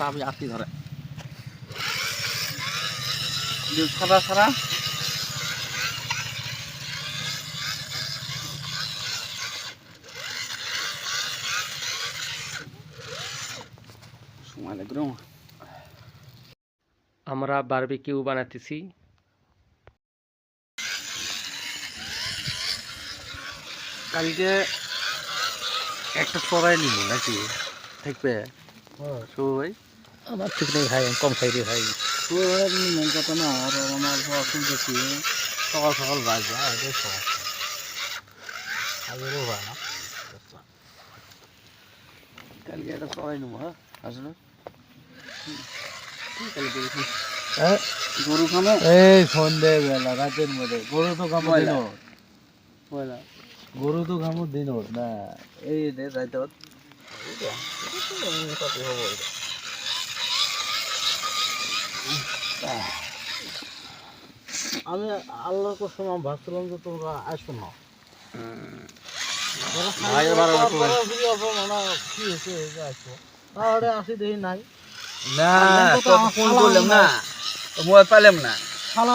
চাবি আতি ধরে। সারা? রে আমরা বারবিকিউ বানাতেছি। কালকে একটা চড়াই নিব নাকি? থাকবে? সবাই আমার ঠিক নেই ভাই কম খাই রে ভাই। সবাই নিবেন কত না আর আমার সব শুনতেছি সকাল সকাল বাজবে আর দেখো আগেরও হয় না। কালকে একটা চড়াই নেব হ্যাঁ? আসলে দেখি। গরু খামে এই সন্ধে বেলা রাতের মধ্যে। গরু তো খামো। দিন গরু তো খামো দিন না এই রাইতে আমি আল্লাহর কসম আমি ভাবছিলাম যে তোমরা আসো না। তাহলে আসি দেখি নাই। না তো ফোন করলাম না। মোবাইল পাইলাম না। শালা